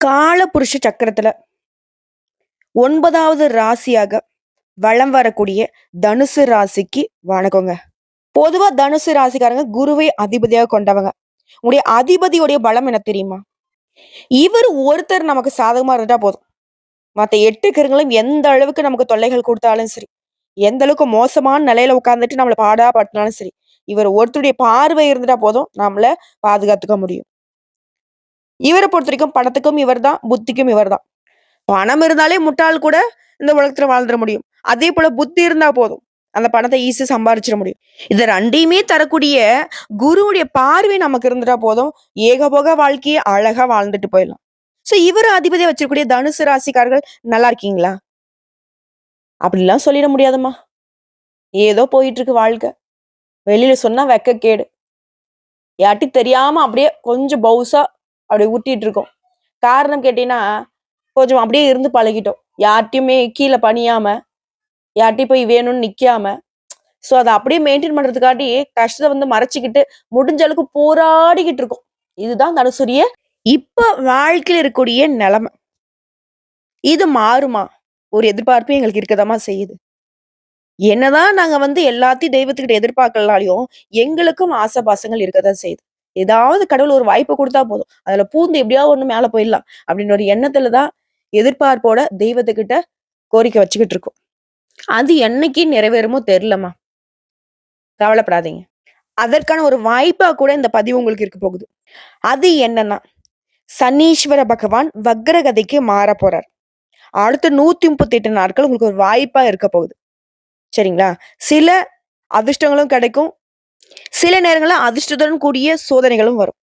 காலபுருஷ சக்கரத்துல ஒன்பதாவது ராசியாக வலம் வரக்கூடிய தனுசு ராசிக்கு வணக்கங்க பொதுவா தனுசு ராசிக்காரங்க குருவை அதிபதியாக கொண்டவங்க. உங்களுடைய அதிபதியுடைய பலம் என்ன தெரியுமா? இவர் ஒருத்தர் நமக்கு சாதகமா இருந்துட்டா போதும். மற்ற எட்டு கிரகங்களும் எந்த அளவுக்கு நமக்கு தொல்லைகள் கொடுத்தாலும் சரி எந்த அளவுக்கு மோசமான நிலையில உட்கார்ந்துட்டு நம்மளை பாடா பாட்டினாலும் சரி இவர் ஒருத்தருடைய பார்வை இருந்துட்டா போதும் நம்மள பாதுகாத்துக்க முடியும். இவரை பொறுத்த வரைக்கும் பணத்துக்கும் இவர்தான் புத்திக்கும் இவர்தான். பணம் இருந்தாலே முட்டாள் கூட இந்த உலகத்துல வாழ்ந்துட முடியும். அதே போல புத்தி இருந்தா போதும். அந்த பணத்தை ஈஸியா சம்பாரிச்சிட முடியும். இதை ரெண்டையுமே தரக்கூடிய குருவுடைய பார்வை நமக்கு இருந்துட்டா போதும். ஏகபோக வாழ்க்கையை அழகா வாழ்ந்துட்டு போயிடலாம். ஸோ இவர் அதிபதியை வச்சிருக்கூடிய தனுசு ராசிக்காரர்கள் நல்லா இருக்கீங்களா? அப்படிலாம் சொல்லிட முடியாதும்மா. ஏதோ போயிட்டு இருக்கு வாழ்க்கை. வெளியில சொன்னா வெக்க கேடு யாட்டி தெரியாம அப்படியே கொஞ்சம் பவுசா அப்படியே ஊட்டிட்டு இருக்கோம் காரணம் கேட்டீங்கன்னா கொஞ்சம் அப்படியே இருந்து பழகிட்டோம். யார்ட்டையுமே கீழே பணியாம யார்ட்டையும் போய் வேணும்னு நிக்காம ஸோ அதை அப்படியே மெயின்டைன் பண்றதுக்காட்டி கஷ்டத்தை வந்து மறைச்சிக்கிட்டு முடிஞ்ச அளவுக்கு போராடிக்கிட்டு இருக்கோம். இதுதான் தனுசுரிய இப்ப வாழ்க்கையில் இருக்கக்கூடிய நிலைமை. இது மாறுமா? ஒரு எதிர்பார்ப்பு எங்களுக்கு இருக்கதாமா செய்யுது. என்னதான் நாங்க வந்து எல்லாத்தையும் தெய்வத்துக்கிட்ட எதிர்பார்க்கலாலையும் எங்களுக்கும் ஆசை பாசங்கள் இருக்கதான் செய்யுது. ஏதாவது கடவுள் ஒரு வாய்ப்பு கொடுத்தா போதும். அதுல பூந்து எப்படியாவது ஒண்ணு மேல போயிடலாம். அப்படின்ற ஒரு எண்ணத்துலதான் எதிர்பார்ப்போட தெய்வத்துக்கிட்ட கோரிக்கை வச்சுக்கிட்டு இருக்கோம். அது என்னைக்கு நிறைவேறுமோ தெரியலம்மா. கவலைப்படாதீங்க. அதற்கான ஒரு வாய்ப்பா கூட இந்த பதிவு உங்களுக்கு இருக்க போகுது. அது என்னன்னா சனீஸ்வர பகவான் வக்ரகதைக்கு மாற போறார். அடுத்த நூத்தி முப்பத்தி எட்டு நாட்கள் உங்களுக்கு ஒரு வாய்ப்பா இருக்க போகுது. சரிங்களா? சில அதிர்ஷ்டங்களும் கிடைக்கும். சில நேரங்களில் அதிர்ஷ்டத்துடன் கூடிய சோதனைகளும் வரும்.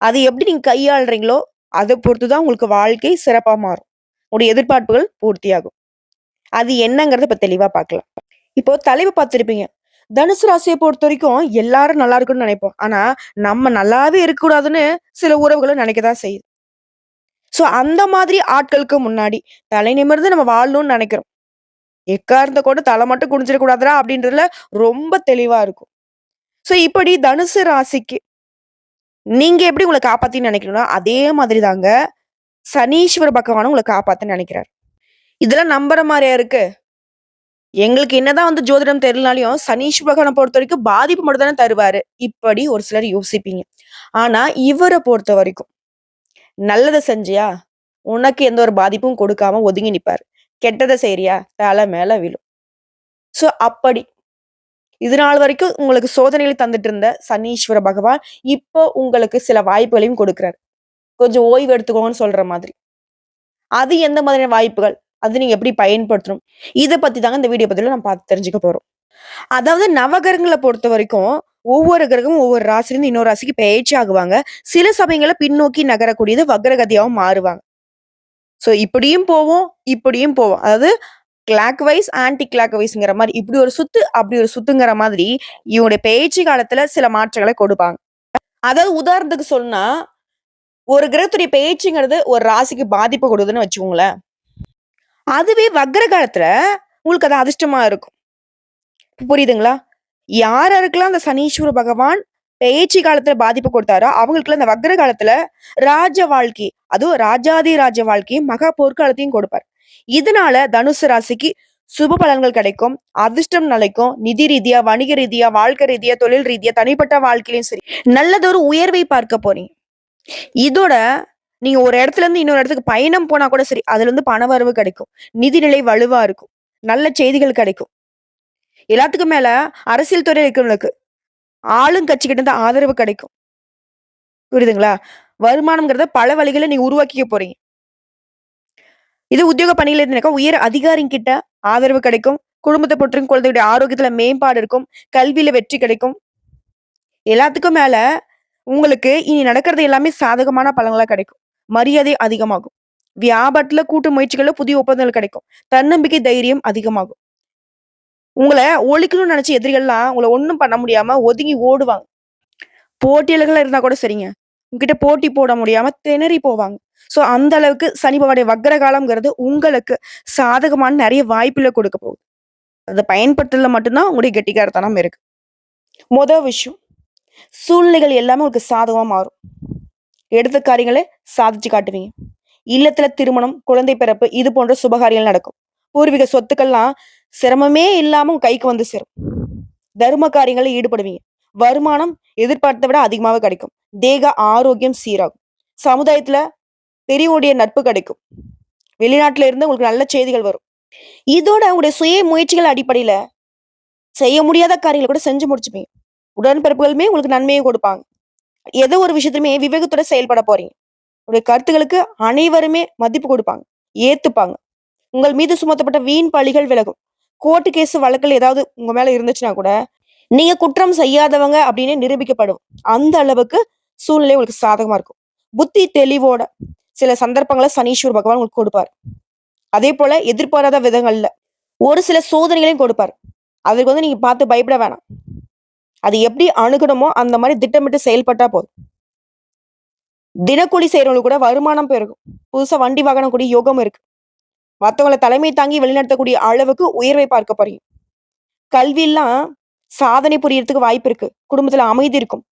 அது எப்படி நீங்கள் கையாளுறீங்களோ அதை பொறுத்து தான் உங்களுக்கு வாழ்க்கை சிறப்பாக மாறும். உங்களுடைய எதிர்பார்ப்புகள் பூர்த்தியாகும். அது என்னங்கிறத இப்போ தெளிவாக பார்க்கலாம். இப்போ தலைவை பார்த்துருப்பீங்க. தனுசு ராசியை பொறுத்த வரைக்கும் எல்லாரும் நல்லா இருக்கும்னு நினைப்போம். ஆனா நம்ம நல்லாவே இருக்கக்கூடாதுன்னு சில உறவுகளும் நினைக்கதான் செய்யுது. ஸோ அந்த மாதிரி ஆட்களுக்கு முன்னாடி தலை நிமிர்ந்து நம்ம வாழணும்னு நினைக்கிறோம். எக்கார்ந்த கூட தலை மட்டும் குடிஞ்சிடக்கூடாதுரா அப்படின்றதுல ரொம்ப தெளிவா இருக்கும். ஸோ இப்படி தனுசு ராசிக்கு நீங்க எப்படி உங்களை காப்பாத்தின்னு நினைக்கிறீங்களோ அதே மாதிரி தாங்க சனீஸ்வர பகவானும் உங்களை காப்பாத்துன்னு நினைக்கிறார். இதெல்லாம் நம்புற மாதிரியா இருக்கு? எங்களுக்கு என்னதான் வந்து ஜோதிடம் தெரியலனாலையும் சனீஸ்வர பகவானை பொறுத்த வரைக்கும் பாதிப்பு மட்டும் தானே தருவாரு. இப்படி ஒரு சிலர் யோசிப்பீங்க. ஆனா இவரை பொறுத்த வரைக்கும் நல்லதை செஞ்சியா? உனக்கு எந்த ஒரு பாதிப்பும் கொடுக்காம ஒதுங்கி நிற்பாரு கெட்டதை செய்றியா? தலை மேல விழும். ஸோ அப்படி இது நாள் வரைக்கும் உங்களுக்கு சோதனைகளை தந்துட்டு இருந்த சனீஸ்வர பகவான் இப்போ உங்களுக்கு சில வாய்ப்புகளையும் கொடுக்குறாரு. கொஞ்சம் ஓய்வு எடுத்துக்கோங்கன்னு சொல்ற மாதிரி. அது எந்த மாதிரியான வாய்ப்புகள்? அது நீங்க எப்படி பயன்படுத்தணும்? இதை பத்தி தாங்க இந்த வீடியோ பத்தியில நம்ம பார்த்து தெரிஞ்சுக்க போறோம். அதாவது நவகிரகங்களை பொறுத்த வரைக்கும் ஒவ்வொரு கிரகமும் ஒவ்வொரு ராசிலிருந்து இன்னொரு ராசிக்கு பயிற்சி ஆகுவாங்க. சில சமயங்களை பின்னோக்கி நகரக்கூடியது வக்ரகதியாகவும் மாறுவாங்க. சோ இப்படியும் போவோம் இப்படியும் போவோம். அதாவது கிளாக் வைஸ் ஆன்டி கிளாக் வைஸ்ங்கிற மாதிரி இப்படி ஒரு சுத்து அப்படி ஒரு சுத்துங்கிற மாதிரி இவனுடைய பேச்சு காலத்துல சில மாற்றங்களை கொடுப்பாங்க. அதாவது உதாரணத்துக்கு சொன்னா ஒரு கிரகத்துடைய பேச்சுங்கிறது ஒரு ராசிக்கு பாதிப்பு கொடுக்குதுன்னு வச்சுக்கோங்களேன். அதுவே வக்ர காலத்துல உங்களுக்கு அது அதிர்ஷ்டமா இருக்கும். புரியுதுங்களா? யார் யாருக்கெல்லாம் அந்த சனீஸ்வர பகவான் பேச்சு காலத்துல பாதிப்பு கொடுத்தாரோ அவங்களுக்குலாம் இந்த வக்ர காலத்துல ராஜ வாழ்க்கை அதுவும் ராஜாதி ராஜ வாழ்க்கையும் மகா போர்க்காலத்தையும் கொடுப்பார். இதனால தனுசு ராசிக்கு சுப பலன்கள் கிடைக்கும். அதிர்ஷ்டம் நிலைக்கும். நிதி ரீதியா வணிக ரீதியா வாழ்க்கை ரீதியா தொழில் ரீதியா தனிப்பட்ட வாழ்க்கையிலும் சரி. நல்லதொரு உயர்வை பார்க்க போறீங்க. இதோட நீங்க ஒரு இடத்துல இருந்து இன்னொரு இடத்துக்கு பயணம் போனா கூட சரி அதுல இருந்து பண வரவு கிடைக்கும். நிதிநிலை வலுவா இருக்கும். நல்ல செய்திகள் கிடைக்கும். எல்லாத்துக்கும் மேல அரசியல் துறை இருக்கிறவங்களுக்கு ஆளுங்கட்சிக்கிட்ட இருந்து ஆதரவு கிடைக்கும். புரியுதுங்களா? வருமானம்ங்கிறத பல வழிகளை நீங்க உருவாக்கிக்க போறீங்க. இது உத்தியோக பணியில இருந்தாக்கா உயர் அதிகாரிங்க கிட்ட ஆதரவு கிடைக்கும். குடும்பத்தை பொற்றும் குழந்தையுடைய ஆரோக்கியத்துல மேம்பாடு இருக்கும். கல்வியில வெற்றி கிடைக்கும். எல்லாத்துக்கும் மேல உங்களுக்கு இனி நடக்கிறது எல்லாமே சாதகமான பலன்களா கிடைக்கும். மரியாதை அதிகமாகும். வியாபாரத்துல கூட்டு முயற்சிகள்ல புதிய ஒப்பந்தங்கள் கிடைக்கும். தன்னம்பிக்கை தைரியம் அதிகமாகும். உங்களை ஒழிக்கணும்னு நினைச்ச எதிரிகள்லாம் உங்களை ஒன்றும் பண்ண முடியாம ஒதுங்கி ஓடுவாங்க. போட்டியாளர்களா இருந்தா கூட சரிங்க. உங்ககிட்ட போட்டி போட முடியாம திணறி போவாங்க. சோ அந்த அளவுக்கு சனி பகவானுடைய வக்ர காலம்ங்கிறது உங்களுக்கு சாதகமான நிறைய வாய்ப்புல கொடுக்க போகுது அதை பயன்படுத்துறதுல மட்டும்தான் உங்களுடைய கெட்டிக்காரத்தனம் இருக்கு மொதல் விஷயம் சூழ்நிலைகள் எல்லாமே உங்களுக்கு சாதகமாக மாறும் எடுத்த காரியங்களை சாதிச்சு காட்டுவீங்க இல்லத்துல திருமணம், குழந்தை பிறப்பு இது போன்ற சுபகாரியங்கள் நடக்கும். பூர்வீக சொத்துக்கள்லாம் சிரமமே இல்லாம உங்க கைக்கு வந்து சேரும். தர்ம காரியங்களில் ஈடுபடுவீங்க. வருமானம் எதிர்பார்த்த விட அதிகமாவே கிடைக்கும். தேக ஆரோக்கியம் சீராகும். சமுதாயத்துல பெரியவங்களுடைய நட்பு கிடைக்கும். வெளிநாட்டுல இருந்து உங்களுக்கு நல்ல செய்திகள் வரும். இதோட உங்களுடைய சுய முயற்சிகள் அடிப்படையில செய்ய முடியாத காரியங்களை கூட செஞ்சு முடிச்சுப்பீங்க. உடன்பிறப்புகளுமே உங்களுக்கு நன்மையை கொடுப்பாங்க. ஏதோ ஒரு விஷயத்துலையுமே விவேகத்தோட செயல்பட போறீங்க. உங்களுடைய கருத்துக்களுக்கு அனைவருமே மதிப்பு கொடுப்பாங்க. ஏத்துப்பாங்க. உங்கள் மீது சுமத்தப்பட்ட வீண் பழிகள் விலகும். கோர்ட் கேஸ் வழக்குகள் ஏதாவது உங்க மேல இருந்துச்சுன்னா கூட, நீங்க குற்றம் செய்யாதவங்க அப்படின்னு நிரூபிக்கப்படும். அந்த அளவுக்கு சூழ்நிலை உங்களுக்கு சாதகமா இருக்கும். புத்தி தெளிவோட சில சந்தர்ப்பங்களை சனீஸ்வர் பகவான் உங்களுக்கு கொடுப்பாரு. அதேபோல எதிர்பாராத விதங்கள்ல ஒரு சில சோதனைகளையும் கொடுப்பாரு. அதுக்கு வந்து நீங்க பார்த்து பயப்பட வேணாம். அது எப்படி அணுகணுமோ அந்த மாதிரி திட்டமிட்டு செயல்பட்டா போதும். தினக்கூலி செய்றவங்களுக்கு கூட வருமானம் பெருகும். புதுசா வண்டி வாகனம் கூடிய யோகம் இருக்கு. மற்றவங்களை தலைமை தாங்கி வழிநடத்தக்கூடிய அளவுக்கு உயர்வை பார்க்க போறீங்க. கல்வியெல்லாம் சாதனை புரியறதுக்கு வாய்ப்பு இருக்கு. குடும்பத்துல அமைதி இருக்கும்.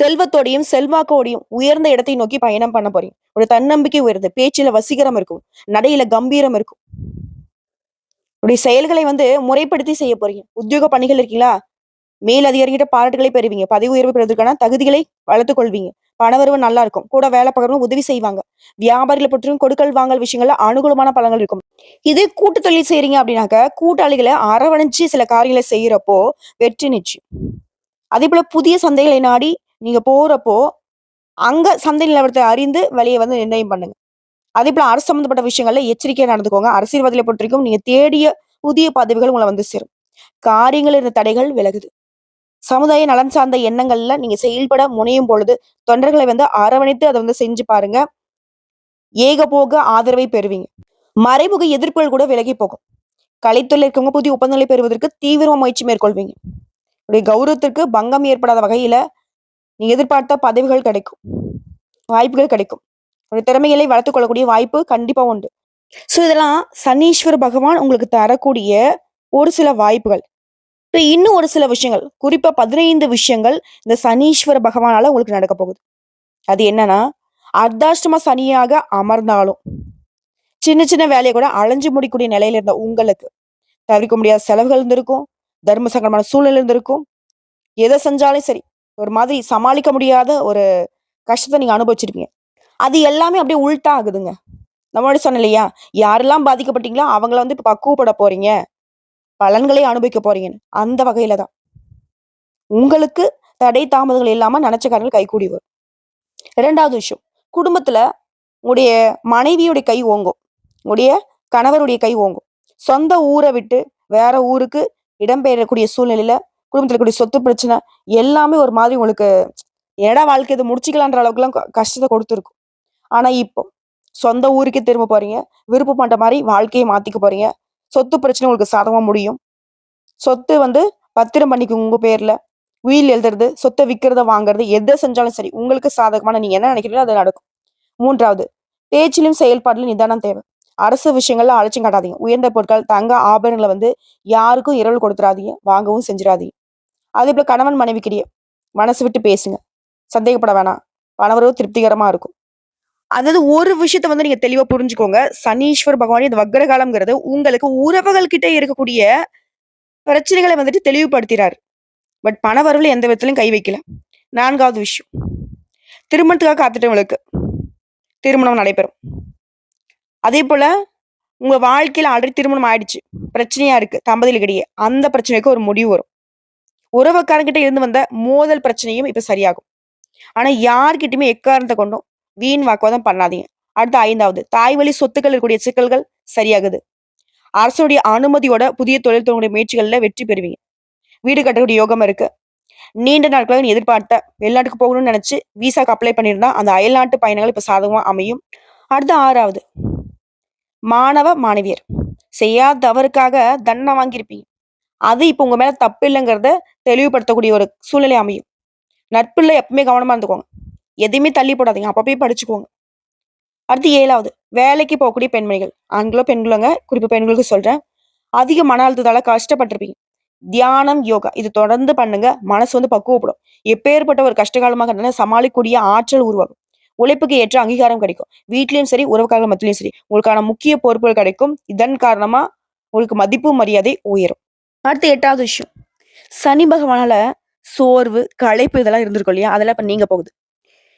செல்வத்தோடையும், செல்வாக்கோடையும் உயர்ந்த இடத்தை நோக்கி பயணம் பண்ண போறீங்க. ஒரு தன்னம்பிக்கை உயர்ந்து பேச்சுல வசீகரம் இருக்கும். நடையில கம்பீரம் இருக்கும். உடைய செயல்களை வந்து முறைப்படுத்தி செய்ய போறீங்க. உத்தியோக பணிகள் இருக்கீங்களா? மேல் அதிகாரிகிட்ட பாராட்டுகளை பெறுவீங்க. பதவி உயர்வு பெறுவதற்கான தகுதிகளை வளர்த்துக் கொள்வீங்க. பணவரவு நல்லா இருக்கும். கூட வேலை பார்க்கறவங்க உதவி செய்வாங்க. வியாபாரிகள பொறுத்தவரைக்கும் கொடுக்கல் வாங்கல் விஷயங்கள்ல அனுகூலமான பலன்கள் இருக்கும். இதே கூட்டு தொழில் செய்றீங்க அப்படின்னாக்க, கூட்டாளிகளை அரவணைச்சு சில காரியங்களை செய்யறப்போ வெற்றி நிச்சயம். அதேபோல புதிய சந்தைகளை நாடி நீங்கள் போகிறப்போ அங்கே சந்தை நிலவரத்தை அறிந்து விலைய வந்து நிர்ணயம் பண்ணுங்க. அதேபோல அரசு சம்மந்தப்பட்ட விஷயங்கள்ல எச்சரிக்கையாக நடந்துக்கோங்க. அரசியல்வாதிகள பொறுத்தவரைக்கும் நீங்கள் தேடிய புதிய பதவிகள் உங்களை வந்து சேரும். காரியங்கள் இருந்த தடைகள் விலகுது. சமுதாய நலன் சார்ந்த எண்ணங்கள்ல நீங்க செயல்பட முனையும் பொழுது, தொண்டர்களை வந்து அரவணைத்து அதை வந்து செஞ்சு பாருங்க. ஏகபோக ஆதரவை பெறுவீங்க. மறைமுக எதிர்ப்புகள் கூட விலகி போகும். கலைத்துறையில் இருக்கவங்க புதிய ஒப்பந்தங்களை பெறுவதற்கு தீவிர முயற்சி மேற்கொள்வீங்க. உங்களுடைய கௌரவத்திற்கு பங்கம் ஏற்படாத வகையில நீ எதிர்பார்த்த பதவிகள் கிடைக்கும். வாய்ப்புகள் கிடைக்கும். உங்களுடைய திறமைகளை வளர்த்துக்கொள்ளக்கூடிய வாய்ப்பு கண்டிப்பாக உண்டு. ஸோ இதெல்லாம் சனீஸ்வர பகவான் உங்களுக்கு தரக்கூடிய ஒரு சில வாய்ப்புகள். இப்போ இன்னும் ஒரு சில விஷயங்கள், குறிப்பாக பதினைந்து விஷயங்கள் இந்த சனீஸ்வர பகவானால உங்களுக்கு நடக்கப் போகுது. அது என்னன்னா, அர்த்தாஷ்டம சனியாக அமர்ந்தாலும், சின்ன சின்ன வேலையை கூட அலைஞ்சு முடிக்கூடிய நிலையில இருந்த உங்களுக்கு, தவிர்க்க முடியாத செலவுகள் இருந்திருக்கும். தர்ம சங்கடமான சூழ்நிலை இருந்திருக்கும். எதை செஞ்சாலும் சரி, ஒரு மாதிரி சமாளிக்க முடியாத ஒரு கஷ்டத்தை நீங்க அனுபவிச்சிருப்பீங்க. அது எல்லாமே அப்படியே உள்டா ஆகுதுங்க. நம்மளோட சொன்ன சொன்னேன் இல்லையா? யாரெல்லாம் பாதிக்கப்பட்டீங்களோ அவங்கள வந்து இப்ப பக்குவப்பட போறீங்க. பலன்களை அனுபவிக்க போறீங்கன்னு. அந்த வகையில தான். உங்களுக்கு தடை தாமதங்கள் இல்லாம நெனச்ச காரணங்கள் கைகூடி வரும். ரெண்டாவது விஷயம், குடும்பத்துல உங்களுடைய மனைவியுடைய கை ஓங்கும். உங்களுடைய கணவருடைய கை ஓங்கும். சொந்த ஊரை விட்டு வேற ஊருக்கு இடம்பெயரக்கூடிய சூழ்நிலையில, குடும்பத்துல கூடிய சொத்து பிரச்சனை எல்லாமே ஒரு மாதிரி உங்களுக்கு என்னடா வாழ்க்கை இதை முடிச்சுக்கலான்ற அளவுக்குலாம் கஷ்டத்தை கொடுத்துருக்கும் ஆனால் ஆனா இப்போ, சொந்த ஊருக்கே திரும்ப போறீங்க. பண்ணுற மாதிரி வாழ்க்கையை மாத்திக்க போறீங்க. சொத்து பிரச்சனை உங்களுக்கு சாதகமா முடியும். சொத்து வந்து பத்திரம் பண்ணிக்கோங்க உங்க பேர்ல. உயில் எழுதுறது, சொத்தை விற்கிறத வாங்குறது எதை செஞ்சாலும் சரி, உங்களுக்கு சாதகமான நீங்க என்ன நினைக்கிறீங்களோ அது நடக்கும். மூன்றாவது பேச்சிலும் செயல்பாட்டிலும் நிதானம் தேவை. அரசு விஷயங்கள்ல அலட்சியம் காட்டாதீங்க. உயர்ந்த பொருட்கள், தங்க ஆபரணங்களை வந்து யாருக்கும் இரவல் கொடுத்துறாதீங்க. வாங்கவும் அதே போல் கணவன் மனைவிக்கிடையே மனசு விட்டு பேசுங்க. சந்தேகப்பட வேணாம். பணவரவு திருப்திகரமா இருக்கும். அதாவது ஒரு விஷயத்த வந்து நீங்க தெளிவா புரிஞ்சுக்கோங்க. சனீஸ்வர் பகவான் இந்த வக்ரகாலம்ங்கிறது உங்களுக்கு உறவுகள் கிட்ட இருக்கக்கூடிய பிரச்சனைகளை வந்துட்டு தெளிவுபடுத்துறாரு பட் பணவரவுல எந்த விதத்திலையும் கை வைக்கல. நான்காவது விஷயம், திருமணத்துக்காக காத்துட்டவங்களுக்கு திருமணம் நடைபெறும். அதே போல உங்க வாழ்க்கையில ஆல்ரெடி திருமணம் ஆயிடுச்சு. பிரச்சனையா இருக்கு தம்பதிகளுக்கிடையே. அந்த பிரச்சனைக்கு ஒரு முடிவு வரும். உறவுக்காரங்கிட்ட இருந்து வந்த மோதல் பிரச்சனையும் இப்ப சரியாகும். ஆனா யார்கிட்டயுமே எக்காரணத்தை கொண்டும் வீண் வாக்குவாதம் பண்ணாதீங்க. அடுத்து ஐந்தாவது தாய் வழி சொத்துக்கள் இருக்கக்கூடிய சிக்கல்கள் சரியாகுது. அரசுடைய அனுமதியோட புதிய தொழில் தொடங்கக்கூடிய முயற்சிகள்ல வெற்றி பெறுவீங்க. வீடு கட்டக்கூடிய யோகம் இருக்கு. நீண்ட நாட்களாக நீ எதிர்பார்த்த வெளிநாட்டுக்கு போகணும்னு நினைச்சு விசாக்கு அப்ளை பண்ணியிருந்தா, அந்த அயல்நாட்டு பயணங்கள் இப்ப சாதகமா அமையும். அடுத்து ஆறாவது மாணவ, மாணவியர் செய்யாத தவறுக்காக தண்டனை வாங்கியிருப்பீங்க. அது இப்போ உங்கள் மேலே தப்பு இல்லைங்கிறத தெளிவுபடுத்தக்கூடிய ஒரு சூழ்நிலை அமையும். நட்புல எப்பவுமே கவனமாக இருந்துக்கோங்க. எதையுமே தள்ளி போடாதீங்க. அப்பப்பயே படிச்சுக்கோங்க. அடுத்து ஏழாவது வேலைக்கு போகக்கூடிய பெண்மணிகள். ஆண்களோ, பெண்களோங்க. குறிப்பு பெண்களுக்கு சொல்கிறேன் அதிக மன அழுத்தத்தால கஷ்டப்பட்டுருப்பீங்க. தியானம், யோகா இது தொடர்ந்து பண்ணுங்க. மனசு வந்து பக்குவப்படும். எப்பேற்பட்ட ஒரு கஷ்டகாலமாக இருந்தாலும் சமாளிக்கக்கூடிய ஆற்றல் உருவாகும். உழைப்புக்கு ஏற்ற அங்கீகாரம் கிடைக்கும் வீட்லயும் சரி உறவுக்காரர்கள் மத்தியிலும் சரி உங்களுக்கான முக்கிய பொறுப்புகள் கிடைக்கும் இதன் காரணமா உங்களுக்கு மதிப்பு மரியாதை உயரும் அடுத்து எட்டாவது விஷயம். சனி பகவானால சோர்வு களைப்பு இதெல்லாம் இருந்திருக்கும் இல்லையா? அதெல்லாம் இப்ப நீங்க போகுது.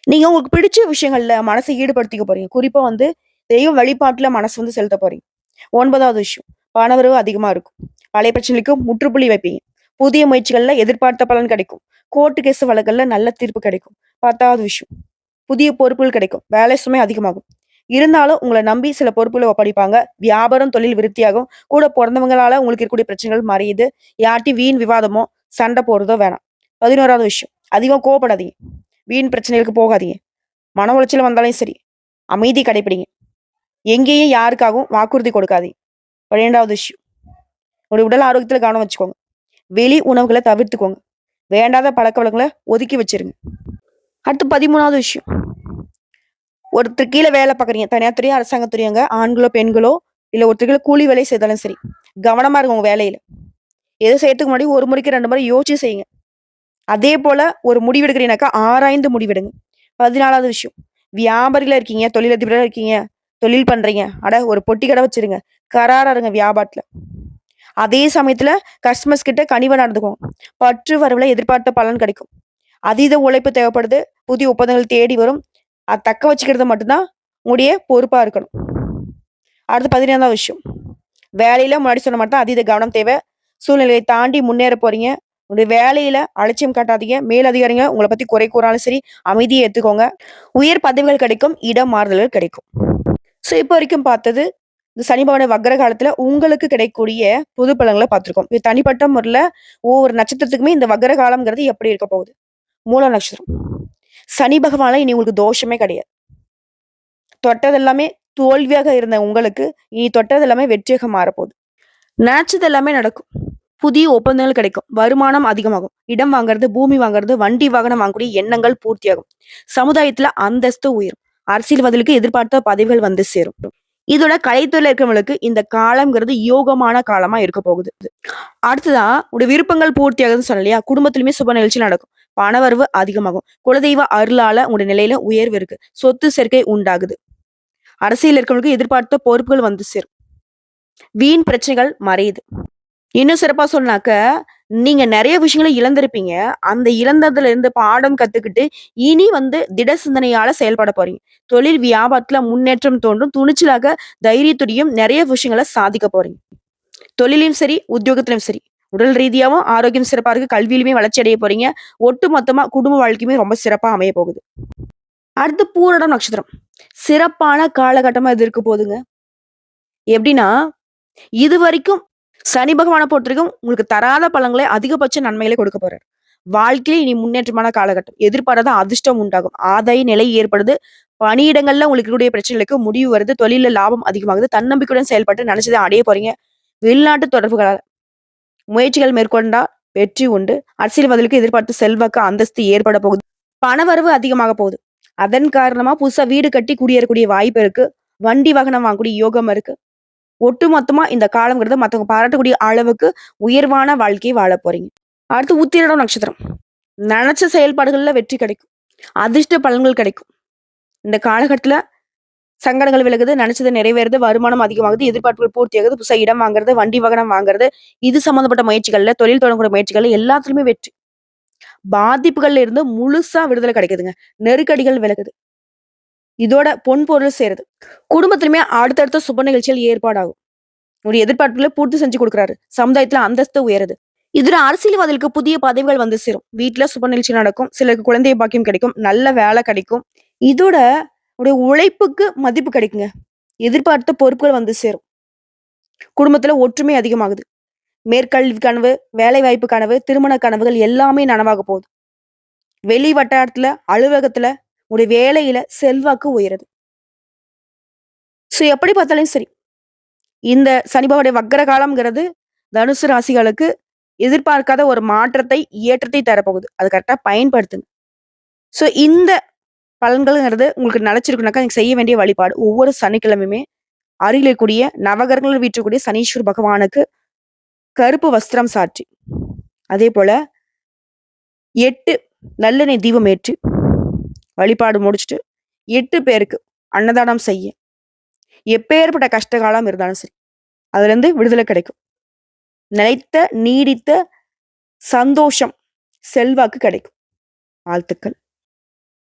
நீங்க உங்களுக்கு பிடிச்ச விஷயங்கள்ல மனசை ஈடுபடுத்திக்க போறீங்க. குறிப்பா வந்து தெய்வ வழிபாட்டுல மனசு வந்து செலுத்த போறீங்க. ஒன்பதாவது விஷயம். பணவரவு அதிகமா இருக்கும். பழைய பிரச்சனைக்கும் முற்றுப்புள்ளி வைப்பீங்க. புதிய முயற்சிகள்ல எதிர்பார்த்த பலன் கிடைக்கும். கோர்ட்டு கேஸ் வழக்குகள்ல நல்ல தீர்ப்பு கிடைக்கும். பத்தாவது விஷயம். புதிய பொறுப்புகள் கிடைக்கும். வேலை சுமை அதிகமாகும். இருந்தாலும் உங்களை நம்பி சில பொறுப்புகளை ஒப்படைப்பாங்க. வியாபாரம் தொழில் விருத்தியாகும். கூட பிறந்தவங்களால உங்களுக்கு இருக்கக்கூடிய பிரச்சனைகள் மறையுது யார்ட்டி வீண் விவாதமோ சண்டை போடுறதோ வேணாம். பதினோராவது விஷயம். அதிகம் கோவப்படாதீங்க. வீண் பிரச்சனைகளுக்கு போகாதீங்க. மன உளைச்சல் வந்தாலும் சரி. அமைதி கடைப்பிடிங்க. எங்கேயும் யாருக்காகவும் வாக்குறுதி கொடுக்காதீங்க. பன்னிரெண்டாவது விஷயம். உங்களுடைய உடல் ஆரோக்கியத்தில் கவனம் வச்சுக்கோங்க. வெளி உணவுகளை தவிர்த்துக்கோங்க. வேண்டாத பழக்க வழக்கங்களை ஒதுக்கி வச்சிருங்க. அடுத்து பதிமூணாவது விஷயம். ஒருத்தர் கீழே வேலை பார்க்குறீங்க. தனியார் துறையோ அரசாங்க துறையோங்க ஆண்களோ பெண்களோ இல்லை ஒருத்தர் கீழே கூலி வேலை செய்தாலும் சரி கவனமாக இருக்கும் உங்கள் வேலையில். எது செய்யறதுக்கு முன்னாடி ஒரு முறைக்கு ரெண்டு முறை யோசிச்சு செய்யுங்க. அதே போல் ஒரு முடிவெடுக்கிறீங்கனாக்கா ஆராய்ந்து முடிவெடுங்க. பதினாலாவது விஷயம் வியாபாரியில் இருக்கீங்க தொழிலதிபராக இருக்கீங்க தொழில் பண்ணுறீங்க அட ஒரு பொட்டி கடை வச்சிருங்க. கராராக இருங்க வியாபாரத்தில். அதே சமயத்தில் கஸ்டமர்ஸ் கிட்ட கனிவா நடந்துக்கும் பற்று வரவில் எதிர்பார்த்த பலன் கிடைக்கும். அதீத உழைப்பு தேவைப்படுது. புதிய ஒப்பந்தங்கள் தேடி வரும். அது தக்க வச்சுக்கிறது மட்டும்தான் உங்களுடைய பொறுப்பாக இருக்கணும். அடுத்து பதினேழாவது விஷயம். வேலையில முன்னாடி சொன்ன மாதிரி தான் அதீத கவனம் தேவை. சூழ்நிலையை தாண்டி முன்னேற போறீங்க. உங்களுடைய வேலையில அலட்சியம் காட்டாதீங்க. மேலதிகாரிங்க உங்களை பத்தி குறை கூறாலும் சரி அமைதியை ஏத்துக்கோங்க. உயர் பதவிகள் கிடைக்கும் இடம் மாறுதல்கள் கிடைக்கும். ஸோ இப்போ வரைக்கும் பார்த்தது இந்த சனி பகவான வக்ர காலத்துல உங்களுக்கு கிடைக்கக்கூடிய புது பலங்களை பார்த்துருக்கோம். இது தனிப்பட்ட முறையில் ஒவ்வொரு நட்சத்திரத்துக்குமே இந்த வக்ர காலம்ங்கிறது எப்படி இருக்க போகுது? மூல நட்சத்திரம். சனி பகவான இனி உங்களுக்கு தோஷமே கிடையாது. தொட்டது எல்லாமே தோல்வியாக இருந்த உங்களுக்கு இனி தொட்டது எல்லாமே வெற்றியாக மாறப்போகுது. நினைச்சது எல்லாமே நடக்கும். புதிய ஒப்பந்தங்கள் கிடைக்கும். வருமானம் அதிகமாகும். இடம் வாங்குறது பூமி வாங்குறது வண்டி வாகனம் வாங்கக்கூடிய எண்ணங்கள் பூர்த்தியாகும். சமுதாயத்துல அந்தஸ்து உயரும். அரசியல்வாதிகளுக்கு எதிர்பார்த்த பதவிகள் வந்து சேரும். இதோட கலைத்துறையில இருக்கிறவங்களுக்கு இந்த காலம்ங்கிறது யோகமான காலமா இருக்க போகுது. அடுத்ததான் உடைய விருப்பங்கள் பூர்த்தியாகுதுன்னு சொன்னலையா குடும்பத்திலுமே சுப நிகழ்ச்சி நடக்கும். பணவரவு அதிகமாகும். குலதெய்வ அருளால உங்களுடைய நிலையில உயர்வு இருக்கு. சொத்து சேர்க்கை உண்டாகுது. அரசியல் இருக்கிறவங்களுக்கு எதிர்பார்த்த பொறுப்புகள் வந்து சேரும். வீண் பிரச்சனைகள் மறையுது. இன்னும் சிறப்பா சொன்னாக்க நீங்க நிறைய விஷயங்களை இழந்திருப்பீங்க. அந்த இழந்ததுல இருந்து பாடம் கத்துக்கிட்டு இனி வந்து திட சிந்தனையால செயல்பட போறீங்க. தொழில் வியாபாரத்துல முன்னேற்றம் தோன்றும். துணிச்சலாக தைரியத்துடையும் நிறைய விஷயங்களை சாதிக்க போறீங்க. தொழிலையும் சரி உத்தியோகத்திலும் சரி. உடல் ரீதியாகவும் ஆரோக்கியம் சிறப்பாக இருக்கு. கல்வியிலுமே வளர்ச்சி அடைய போறீங்க. ஒட்டு மொத்தமாக குடும்ப வாழ்க்கையுமே ரொம்ப சிறப்பாக அமைய போகுது. அடுத்து பூரடம் நட்சத்திரம். சிறப்பான காலகட்டமாக இது இருக்க போகுதுங்க எப்படின்னா இது வரைக்கும் சனி பகவானை பொறுத்த வரைக்கும் உங்களுக்கு தராத பழங்களை அதிகபட்ச நன்மைகளை கொடுக்க போறாரு. வாழ்க்கையில இனி முன்னேற்றமான காலகட்டம். எதிர்பாராத அதிர்ஷ்டம் உண்டாகும். ஆதாய நிலை ஏற்படுது. பணியிடங்கள்ல உங்களுக்கு இருக்கக்கூடிய பிரச்சனைகளுக்கு முடிவு வருது. தொழில லாபம் அதிகமாகுது. தன்னம்பிக்கையுடன் செயல்பட்டு நினைச்சதை அடைய போறீங்க. வெளிநாட்டு தொடர்புகளால். முயற்சிகள் மேற்கொண்டா வெற்றி உண்டு. அரசியல்வாதிகளுக்கு எதிர்பார்த்து செல்வாக்கு அந்தஸ்து ஏற்பட போகுது. பணவரவு அதிகமாக போகுது. அதன் காரணமா புதுசா வீடு கட்டி குடியேறக்கூடிய வாய்ப்பு இருக்கு. வண்டி வாகனம் வாங்கக்கூடிய யோகம் இருக்கு. ஒட்டு மொத்தமா இந்த காலங்கிறது மற்றவங்க பாராட்டக்கூடிய அளவுக்கு உயர்வான வாழ்க்கையை வாழ போறீங்க. அடுத்து உத்திரடம் நட்சத்திரம். நினைச்ச செயல்பாடுகள்ல வெற்றி கிடைக்கும். அதிர்ஷ்ட பலன்கள் கிடைக்கும். இந்த காலகட்டத்தில் சங்கடங்கள் விலகுது நினைச்சது நிறைவேறுது வருமானம் அதிகமாகுது எதிர்பார்ப்புகள் பூர்த்தியாகுது புதுசாக இடம் வாங்குறது வண்டி வாகனம் வாங்குறது இது சம்மந்தப்பட்ட முயற்சிகள்ல தொழில் தொடங்கக்கூடிய முயற்சிகள்ல எல்லாத்துலயுமே வெற்றி. பாதிப்புகள்ல இருந்து முழுசா விடுதலை கிடைக்குதுங்க. நெருக்கடிகள் விலகுது. இதோட பொன் பொருள் சேருது. குடும்பத்திலுமே அடுத்தடுத்த சுப நிகழ்ச்சிகள் ஏற்பாடாகும். ஒரு எதிர்பார்ப்புகளை பூர்த்தி செஞ்சு கொடுக்குறாரு. சமுதாயத்துல அந்தஸ்து உயருது. இதுல அரசியல்வாதிகளுக்கு புதிய பதவிகள் வந்து சேரும். வீட்டுல சுப நிகழ்ச்சி நடக்கும். சிலருக்கு குழந்தை பாக்கியம் கிடைக்கும். நல்ல வேலை கிடைக்கும். இதோட உடைய உழைப்புக்கு மதிப்பு கிடைக்குங்க. எதிர்பார்த்த பொறுப்புகள் வந்து சேரும். குடும்பத்துல ஒற்றுமை அதிகமாகுது. மேற்கல்வி கனவு வேலை வாய்ப்பு கனவு திருமண கனவுகள் எல்லாமே நனவாக போகுது. வெளி வட்டாரத்துல அலுவலகத்துல உடைய வேலையில செல்வாக்கு உயருது. ஸோ எப்படி பார்த்தாலும் சரி இந்த சனிபாவுடைய வக்கர காலம்ங்கிறது தனுசு ராசிகளுக்கு எதிர்பார்க்காத ஒரு மாற்றத்தை ஏற்றத்தை தரப்போகுது. அது கரெக்டாக பயன்படுத்துங்க. ஸோ இந்த பலன்கள்ங்கிறது உங்களுக்கு நினைச்சிருக்குனாக்கா நீங்க செய்ய வேண்டிய வழிபாடு. ஒவ்வொரு சனிக்கிழமையுமே அருகில் இருக்கக்கூடிய நவகரங்கள் வீற்றக்கூடிய சனீஸ்வர் பகவானுக்கு கருப்பு வஸ்திரம் சாற்றி அதே போல எட்டு நல்லெண்ணெய் தீபம் ஏற்றி வழிபாடு முடிச்சுட்டு எட்டு பேருக்கு அன்னதானம் செய்ய எப்பேற்பட்ட கஷ்டகாலம் இருந்தாலும் சரி அதுலேருந்து விடுதலை கிடைக்கும். நிலைத்த நீடித்த சந்தோஷம் செல்வாக்கு கிடைக்கும். வாழ்த்துக்கள்.